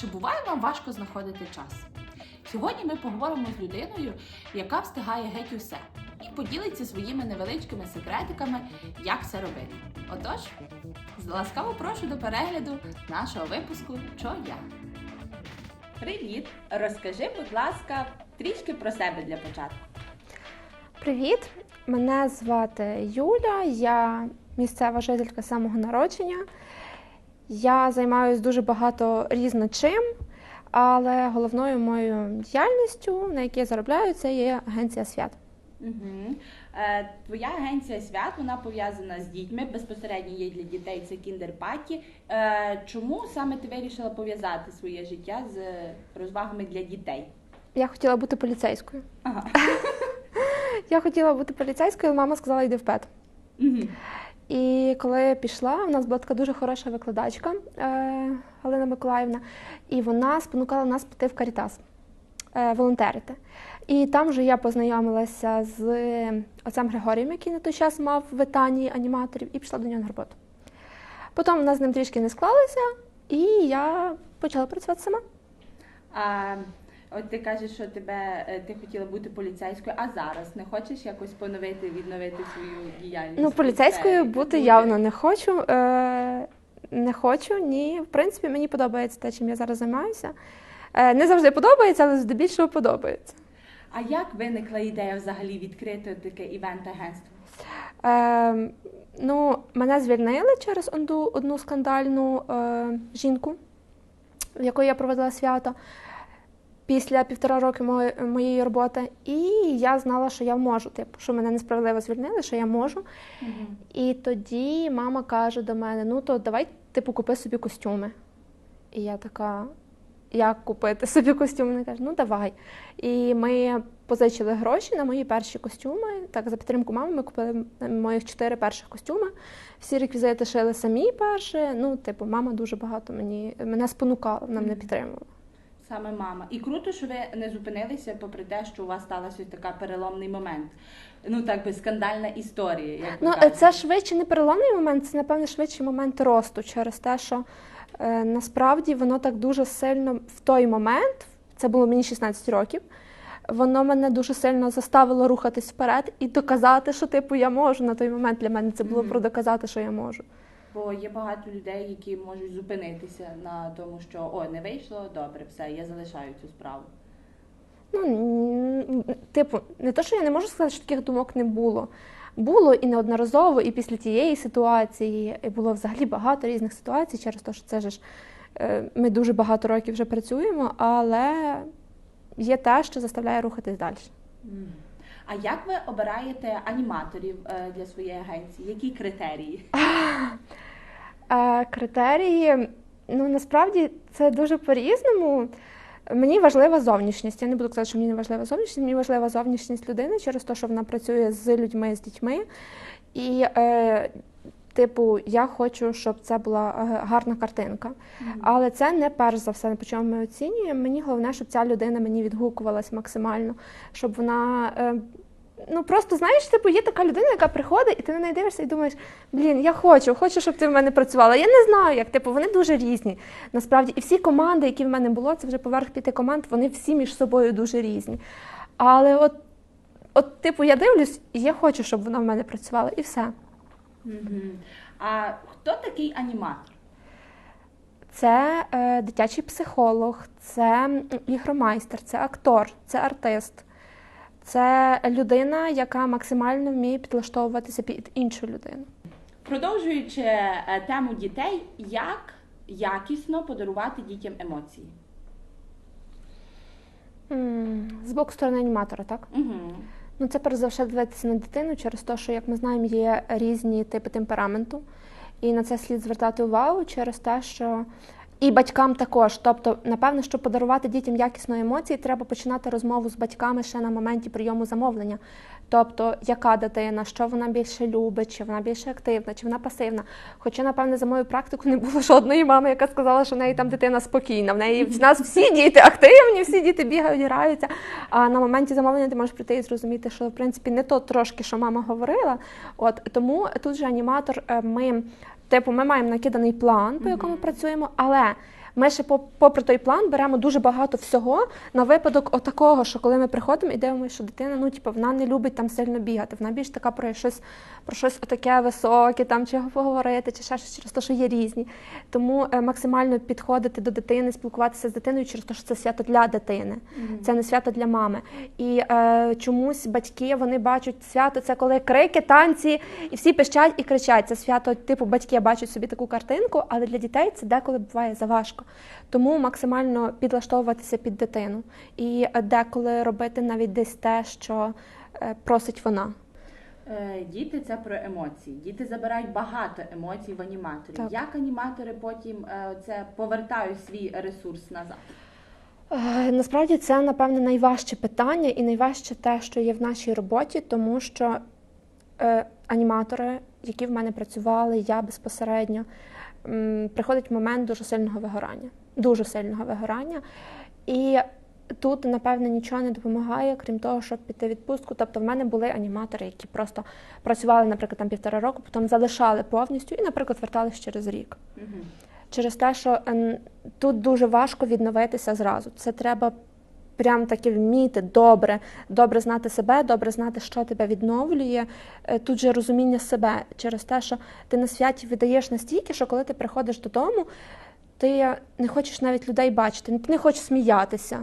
Чи буває вам важко знаходити час? Сьогодні ми поговоримо з людиною, яка встигає геть усе, і поділиться своїми невеличкими секретиками, як це робити. Отож, ласкаво прошу до перегляду нашого випуску «Чо я?». Привіт! Розкажи, будь ласка, трішки про себе для початку. Привіт! Мене звати Юля, я місцева жителька самого народження. Я займаюся дуже багато різно чим, але головною моєю діяльністю, на якій я заробляю, це є агенція свят. Угу. Е, твоя агенція свят вона пов'язана з дітьми. Безпосередньо є для дітей це кіндер-паті. Е, чому саме ти вирішила пов'язати своє життя з розвагами для дітей? Я хотіла бути поліцейською. Ага. Я хотіла бути поліцейською, але мама сказала, йди в пет. Угу. І коли я пішла, у нас була така дуже хороша викладачка е, Галина Миколаївна, і вона спонукала нас піти в Карітас, е, волонтерити. І там вже я познайомилася з отцем Григорієм, який на той час мав в Ітанії аніматорів, і пішла до нього на роботу. Потім у нас з ним трішки не склалося, і я почала працювати сама. А от ти кажеш, що тебе е, ти хотіла бути поліцейською, а зараз не хочеш якось поновити, відновити свою діяльність? Ну, поліцейською Це бути явно не хочу. Е, не хочу, ні. В принципі, мені подобається те, чим я зараз займаюся. Е, не завжди подобається, але здебільшого подобається. А як виникла ідея взагалі відкрити таке івент-агентство? Е, ну, мене звільнили через одну, одну скандальну е, жінку, в якої я проводила свято після півтора роки моєї, роботи. І я знала, що я можу, типу, що мене несправедливо звільнили, що я можу. Угу. І тоді мама каже до мене: ну то давай типу купи собі костюми. І я така, як купити собі костюми? Вона каже, ну давай. І ми позичили гроші на мої перші костюми. Так, за підтримку мами ми купили моїх чотири перших костюми. Всі реквізити шили самі перші. Ну, типу, мама дуже багато мені мене спонукала, вона мене підтримувала. Саме мама. І круто, що ви не зупинилися, попри те, що у вас сталася така переломний момент. Ну так би скандальна історія. Як Ну, кажете. це швидше не переломний момент, це напевне швидше момент росту через те, що е, насправді воно так дуже сильно в той момент, це було мені 16 років. Воно мене дуже сильно заставило рухатись вперед і доказати, що типу я можу. На той момент для мене це було Мгм. про доказати, що я можу. Бо є багато людей, які можуть зупинитися на тому, що о, не вийшло, добре, все, я залишаю цю справу. Ну, типу, не те, що я не можу сказати, що таких думок не було. Було і неодноразово, і після тієї ситуації, і було взагалі багато різних ситуацій через те, що це ж е, ми дуже багато років вже працюємо, але є те, що заставляє рухатись далі. А як ви обираєте аніматорів е, для своєї агенції? Які критерії? Критерії, ну насправді це дуже по-різному. Мені важлива зовнішність. Я не буду казати, що мені не важлива зовнішність. Мені важлива зовнішність людини через те, що вона працює з людьми, з дітьми. І, е, типу, я хочу, щоб це була е, гарна картинка. Але це не перш за все, по чому ми оцінюємо. Мені головне, щоб ця людина мені відгукувалась максимально, щоб вона. Е, Ну просто знаєш, типу, є така людина, яка приходить, і ти на неї дивишся і думаєш, блін, я хочу, хочу, щоб ти в мене працювала. Я не знаю, як типу, вони дуже різні. Насправді, і всі команди, які в мене було, це вже поверх п'яти команд, вони всі між собою дуже різні. Але от, от, типу, я дивлюсь, і я хочу, щоб вона в мене працювала, і все. А хто такий аніматор? Це е, дитячий психолог, це ігромайстер, це актор, це артист, це людина, яка максимально вміє підлаштовуватися під іншу людину. Продовжуючи е, тему дітей, як якісно подарувати дітям емоції? З боку сторони аніматора, так? Угу. Ну, це перш за все дивитися на дитину через те, що, як ми знаємо, є різні типи темпераменту, і на це слід звертати увагу через те, що і батькам також. Тобто, напевно, щоб подарувати дітям якісної емоції, треба починати розмову з батьками ще на моменті прийому замовлення. Тобто, яка дитина, що вона більше любить, чи вона більше активна, чи вона пасивна. Хоча, напевне, за мою практику не було жодної мами, яка сказала, що в неї там дитина спокійна. В неї в нас всі діти активні, всі діти бігають, граються. А на моменті замовлення ти можеш прийти і зрозуміти, що в принципі не то трошки, що мама говорила. От тому тут же аніматор, е, ми, типу, ми маємо накиданий план, по якому працюємо, але Ми ще по- попри той план беремо дуже багато всього на випадок отакого, що коли ми приходимо і дивимося, що дитина, ну типу, вона не любить там сильно бігати. Вона більш така про щось про щось таке високе, там чи поговорити, чи ще щось через те, що є різні. Тому е, максимально підходити до дитини, спілкуватися з дитиною через те, що це свято для дитини. Це не свято для мами. І е, чомусь батьки вони бачать свято, це коли крики, танці, і всі пищать і кричать. Це свято, типу, батьки бачать собі таку картинку, але для дітей це деколи буває заважко. Тому максимально підлаштовуватися під дитину. І е, деколи робити навіть десь те, що е, просить вона. Е, Діти це про емоції. Діти забирають багато емоцій в аніматорів. Так. Як аніматори потім це повертають свій ресурс назад? Насправді це, напевне, найважче питання і найважче те, що є в нашій роботі, тому що аніматори, які в мене працювали, я безпосередньо, приходить момент дуже сильного вигорання. Дуже сильного вигорання. І тут, напевне, нічого не допомагає, крім того, щоб піти в відпустку. Тобто, в мене були аніматори, які просто працювали, наприклад, там півтора року, потім залишали повністю і, наприклад, вертались через рік Угу. через те, що ем, тут дуже важко відновитися зразу. Це треба прям таки вміти добре, добре знати себе, добре знати, що тебе відновлює. Е, Тут же розуміння себе через те, що ти на святі віддаєш настільки, що коли ти приходиш додому, ти не хочеш навіть людей бачити, ти не хочеш сміятися.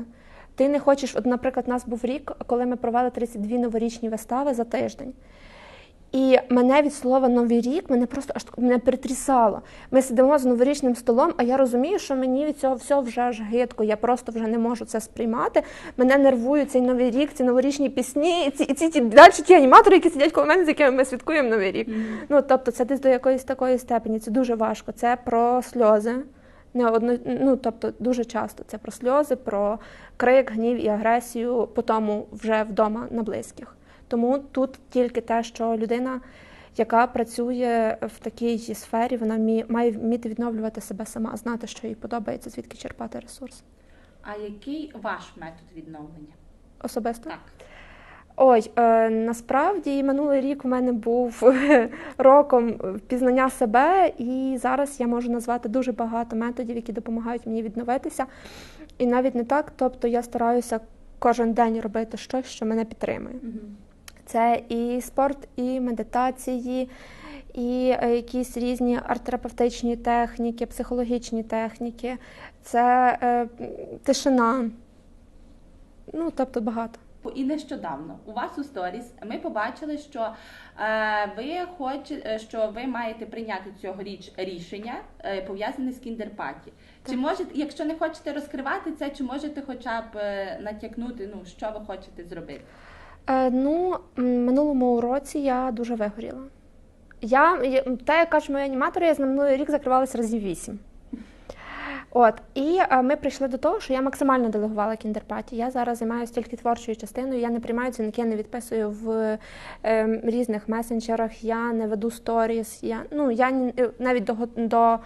Ти не хочеш, от, наприклад, у нас був рік, коли ми провели 32 новорічні вистави за тиждень. І мене від слова Новий рік мене просто аж мене перетрісало. Ми сидимо за новорічним столом, а я розумію, що мені від цього всього вже аж гидко. Я просто вже не можу це сприймати. Мене нервує цей новий рік, ці новорічні пісні, і ці, і ці, ті далі ті аніматори, які сидять коло мене, з якими ми святкуємо новий рік. Ну тобто, це десь до якоїсь такої степені. Це дуже важко. Це про сльози. Не одно, ну тобто дуже часто це про сльози, про крик, гнів і агресію, по тому вже вдома на близьких. Тому тут тільки те, що людина, яка працює в такій сфері, вона має вміти відновлювати себе сама, знати, що їй подобається, звідки черпати ресурс. А який ваш метод відновлення? Особисто. Так. Ой, е, насправді минулий рік у мене був роком пізнання себе, і зараз я можу назвати дуже багато методів, які допомагають мені відновитися. І навіть не так, тобто я стараюся кожен день робити щось, що мене підтримує. Угу. Це і спорт, і медитації, і е, якісь різні арт-терапевтичні техніки, психологічні техніки, це е, тишина. Ну, тобто багато. І нещодавно у вас у сторіс ми побачили, що е, ви хоче, що ви маєте прийняти цьогоріч рішення е, пов'язане з кіндерпаті. Чи можете, якщо не хочете розкривати це, чи можете хоча б е, натякнути, ну що ви хочете зробити? Е, ну, минулому році я дуже вигоріла. Я, я- та, як кажуть мої аніматори, я за минулий рік закривалася разів вісім. От, і е, ми прийшли до того, що я максимально делегувала кіндерпаті. Я зараз займаюся тільки творчою частиною. Я не приймаю дзвінки, я не відписую в е, різних месенджерах, я не веду сторіс. Я, ну, я е, навіть до, до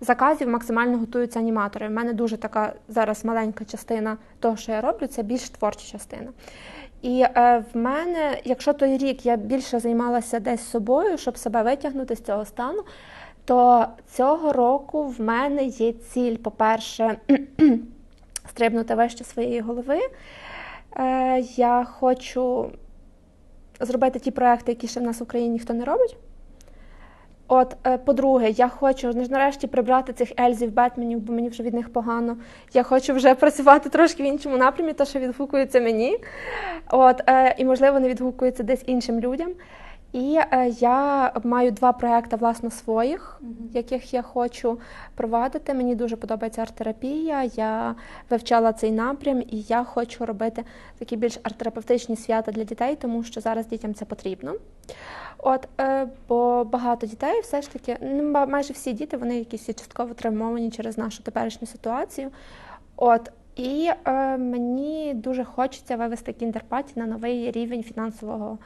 заказів максимально готуються аніматори. У мене дуже така зараз маленька частина того, що я роблю, це більш творча частина. І е, в мене, якщо той рік я більше займалася десь собою, щоб себе витягнути з цього стану, то цього року в мене є ціль, по-перше, стрибнути вище своєї голови. Е, я хочу зробити ті проекти, які ще в нас в Україні ніхто не робить. От, е, по-друге, я хочу нарешті прибрати цих Ельзів, Бетменів, бо мені вже від них погано. Я хочу вже працювати трошки в іншому напрямі, то що відгукується мені. От, е, і, можливо, не відгукується десь іншим людям. І е, я маю два проекти власно своїх, яких я хочу провадити. Мені дуже подобається арт-терапія. Я вивчала цей напрям, і я хочу робити такі більш арт-терапевтичні свята для дітей, тому що зараз дітям це потрібно. От, е, бо багато дітей все ж таки, ну, майже всі діти, вони якісь частково травмовані через нашу теперішню ситуацію. От, і е, мені дуже хочеться вивести кіндерпаті на новий рівень фінансового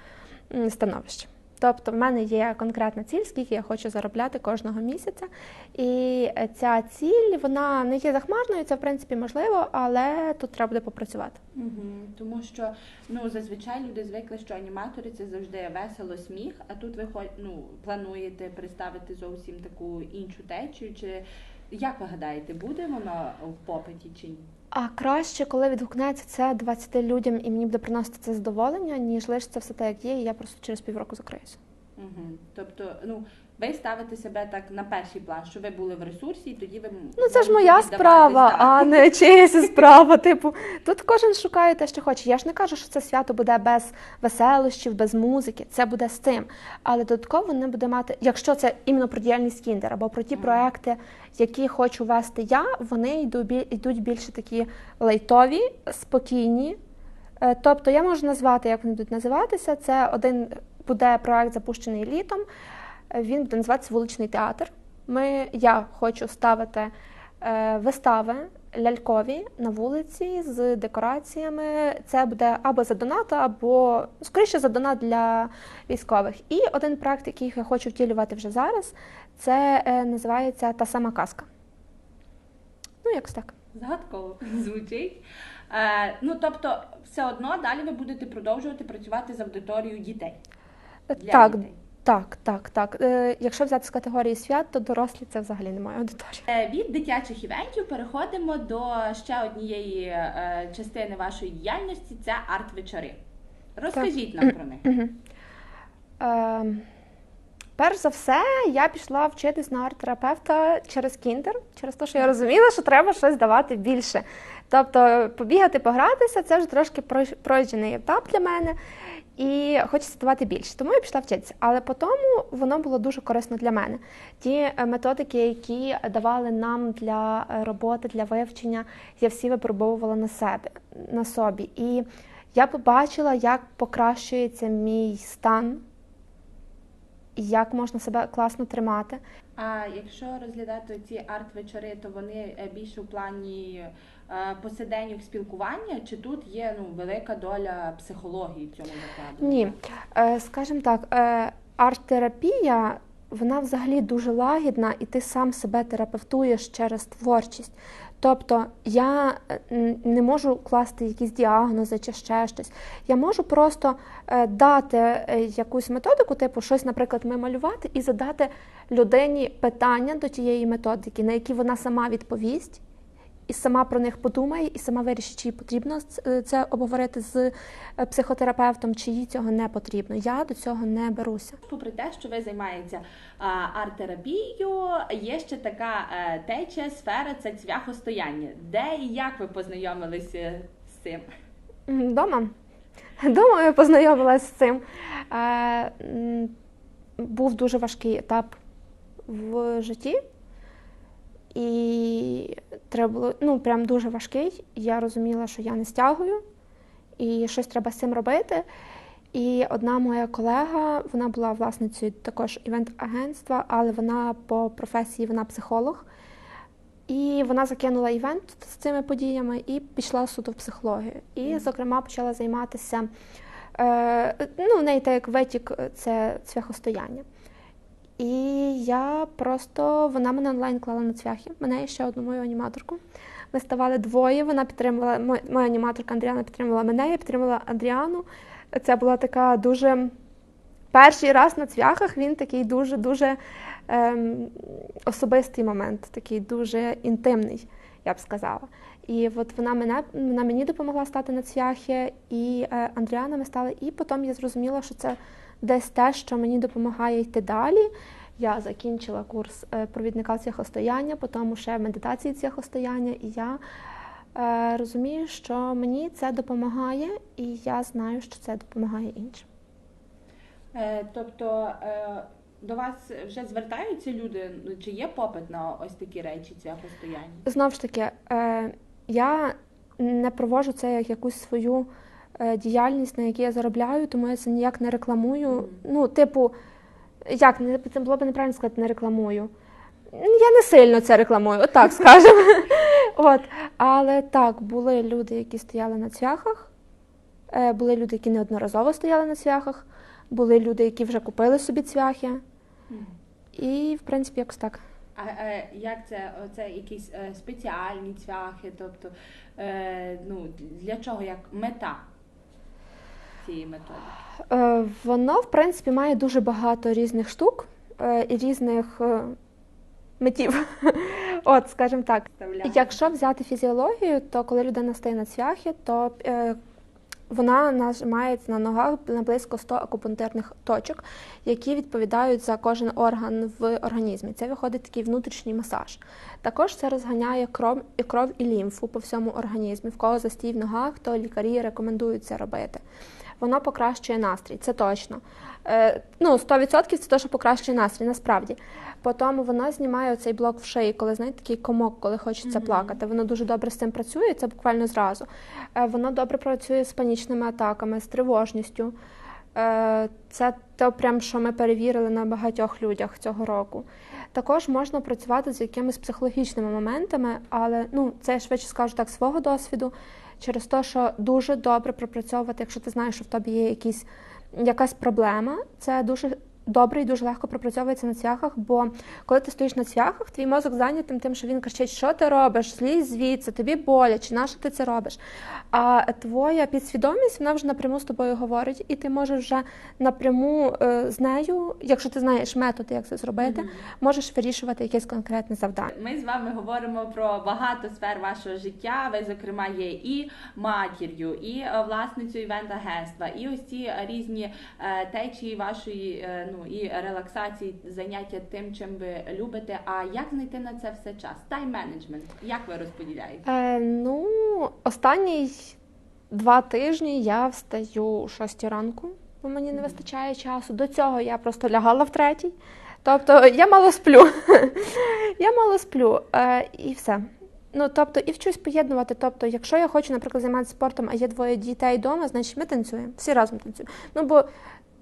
становища. Тобто, в мене є конкретна ціль, скільки я хочу заробляти кожного місяця. І ця ціль вона не є захмарною, це в принципі можливо, але тут треба буде попрацювати. Угу. Тому що ну зазвичай люди звикли, що аніматори це завжди весело, сміх. А тут ви ну, плануєте представити зовсім таку іншу течію, чи Як ви гадаєте, буде воно в попиті чи ні? А краще, коли відгукнеться це 20 людям і мені буде приносити це задоволення, ніж лише це все так, як є, і я просто через півроку закриюся. Угу. Тобто, ну ви ставите себе так на перший план, що ви були в ресурсі, і тоді ви Ну це ж моя справа, так. а не чиясь справа. Типу, тут кожен шукає те, що хоче. Я ж не кажу, що це свято буде без веселощів, без музики. Це буде з тим. Але додатково не буде мати, якщо це іменно про діяльність кіндер або про ті Мгм. проекти, які хочу вести я, вони йдуть, йдуть більше такі лайтові, спокійні. Е, Тобто я можу назвати, як вони будуть називатися. Це один буде проект запущений літом. Е, Він буде називатися вуличний театр. Ми, я хочу ставити е, вистави лялькові на вулиці з декораціями. Це буде або за донат, або скоріше за донат для військових. І один проект, який я хочу втілювати вже зараз, це е, називається Та сама казка. Ну, якось так. Загадково звучить. Е, ну тобто, все одно далі ви будете продовжувати працювати з аудиторією дітей. Для так, дітей. так, так, так. Е, якщо взяти з категорії свят, то дорослі це взагалі не моя аудиторія. Е, Від дитячих івентів переходимо до ще однієї е, частини вашої діяльності це арт-вечори. Розкажіть нам про них. Угу. Е, перш за все, я пішла вчитись на арт-терапевта через кіндер, через те, що я розуміла, що треба щось давати більше. Тобто побігати, погратися це вже трошки прой- пройдений етап для мене. І хочеться давати більше. Тому я пішла вчитися. Але по тому воно було дуже корисно для мене. Ті е, методики, які давали нам для е, роботи, для вивчення, я всі випробовувала на себе на собі. І я побачила, як покращується мій стан, як можна себе класно тримати. А якщо розглядати ці арт-вечори, то вони е, більше у плані посиденьок спілкування, чи тут є ну велика доля психології цьому закладу? Ні, е, скажімо так, е, арт-терапія вона взагалі дуже лагідна, і ти сам себе терапевтуєш через творчість. Тобто я е, не можу класти якісь діагнози чи ще щось. Я можу просто е, дати е, якусь методику, типу щось, наприклад, ми малювати, і задати людині питання до тієї методики, на які вона сама відповість. І сама про них подумає, і сама вирішить, чи їй потрібно це обговорити з е, психотерапевтом, чи їй цього не потрібно. Я до цього не беруся. Попри те, що ви займаєтеся арт-терапією, є ще така е, течія сфера це цвяхостояння. Де і як ви познайомилися з цим? Дома. Дома я познайомилася з цим. Е, був дуже важкий етап в житті. Треба було, ну, прям дуже важкий. Я розуміла, що я не стягую, і щось треба з цим робити. І одна моя колега, вона була власницею також івент-агентства, але вона по професії вона психолог. І вона закинула івент з цими подіями і пішла суто в психологію. І, Мгм. зокрема, почала займатися. Е, ну, в неї так як витік це цвяхостояння. І я просто вона мене онлайн клала на цвяхи. Мене і ще одну мою аніматорку. Ми ставали двоє. Вона підтримувала моя аніматорка Андріана підтримувала мене, я підтримувала Андріану. Це була така дуже перший раз на цвяхах. Він такий дуже дуже ем, особистий момент, такий дуже інтимний, я б сказала. І от вона мене вона мені допомогла стати на цвяхи, і е, Андріана ми стали. І потім я зрозуміла, що це десь те, що мені допомагає йти далі. Я закінчила курс е, провідника цвяхостояння, потім ще медитації цвяхостояння, і я е, розумію, що мені це допомагає, і я знаю, що це допомагає іншим. Е, тобто е, до вас вже звертаються люди, ну, чи є попит на ось такі речі цвяхостояння? Знову ж таки, е, я не проводжу це як якусь свою діяльність, на якій я заробляю, тому я це ніяк не рекламую. Ну, типу, як не це було б неправильно сказати, не рекламую. Я не сильно це рекламую, отак скажемо. От. Але так, були люди, які стояли на цвяхах, е, були люди, які неодноразово стояли на цвяхах, були люди, які вже купили собі цвяхи. І, в принципі, якось так. А е, як це? Це якісь е, спеціальні цвяхи? Тобто, е, ну для чого як мета цієї методики? Е, Воно, в принципі, має дуже багато різних штук е, і різних е, метів. От, скажімо так, Вставляємо. Якщо взяти фізіологію, то коли людина стає на цвяхи, то вона нажимає на ногах на близько 100 акупунктурних точок, які відповідають за кожен орган в організмі. Це виходить такий внутрішній масаж. Також це розганяє кров і кров і лімфу по всьому організмі. В кого застій в ногах, то лікарі рекомендують це робити. Воно покращує настрій, це точно. Е, ну, 100% це те, що покращує настрій, насправді. Потім воно знімає цей блок в шиї, коли знаєте, такий комок, коли хочеться Мгм. плакати. Воно дуже добре з цим працює, це буквально зразу. Е, Воно добре працює з панічними атаками, з тривожністю. Е, Це те, прям, що ми перевірили на багатьох людях цього року. Також можна працювати з якимись психологічними моментами, але ну, це я швидше скажу так свого досвіду, через те, що дуже добре пропрацьовувати, якщо ти знаєш, що в тобі є якісь, якась проблема, це дуже добре і дуже легко пропрацьовується на цвяхах, бо коли ти стоїш на цвяхах, твій мозок зайнятим тим, що він кричить, що ти робиш, злізь звідси, тобі боляче, на що ти це робиш. А твоя підсвідомість вона вже напряму з тобою говорить, і ти можеш вже напряму е, з нею, якщо ти знаєш методи, як це зробити, Мгм. можеш вирішувати якесь конкретне завдання. Ми з вами говоримо про багато сфер вашого життя. Ви, зокрема, є і матір'ю, і е, власницею івент-агентства, і ось ці різні е, течії вашої е, ну і релаксації, заняття тим, чим ви любите. А як знайти на це все час? Тайм-менеджмент. Як ви розподіляєте? Е, ну, останні два тижні я встаю о 6 ранку, бо мені не вистачає часу. До цього я просто лягала в третій. Тобто я мало сплю. я мало сплю е, і все. Ну, тобто, і вчусь поєднувати. Тобто, якщо я хочу, наприклад, займатися спортом, а є двоє дітей вдома, значить ми танцюємо, всі разом танцюємо. Ну, бо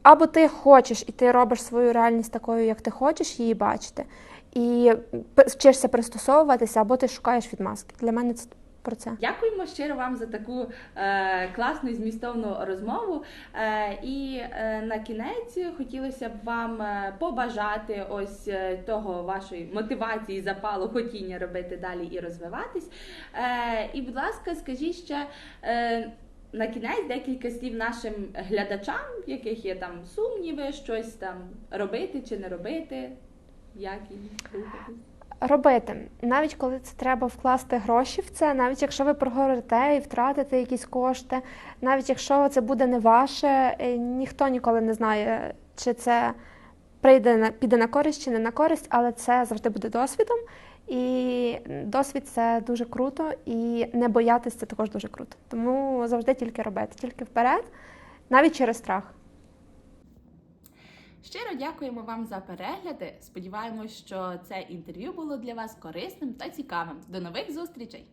або ти хочеш, і ти робиш свою реальність такою, як ти хочеш її бачити, і вчишся пристосовуватися, або ти шукаєш відмазки. Для мене це про це. Дякуємо щиро вам за таку е, класну і змістовну розмову. Е, і е, на кінець хотілося б вам е, побажати ось е, того вашої мотивації, запалу, хотіння робити далі і розвиватись. Е, і, будь ласка, скажіть ще. Е, на кінець декілька слів нашим глядачам, в яких є там сумніви, щось там робити чи не робити, як рухатись. Робити, навіть коли це треба вкласти гроші в це, навіть якщо ви прогорите і втратите якісь кошти, навіть якщо це буде не ваше, е, ніхто ніколи не знає, чи це прийде на піде на користь чи не на користь, але це завжди буде досвідом. І досвід це дуже круто, і не боятися це також дуже круто. Тому завжди тільки робити, тільки вперед, навіть через страх. Щиро дякуємо вам за перегляди. Сподіваємось, що це інтерв'ю було для вас корисним та цікавим. До нових зустрічей!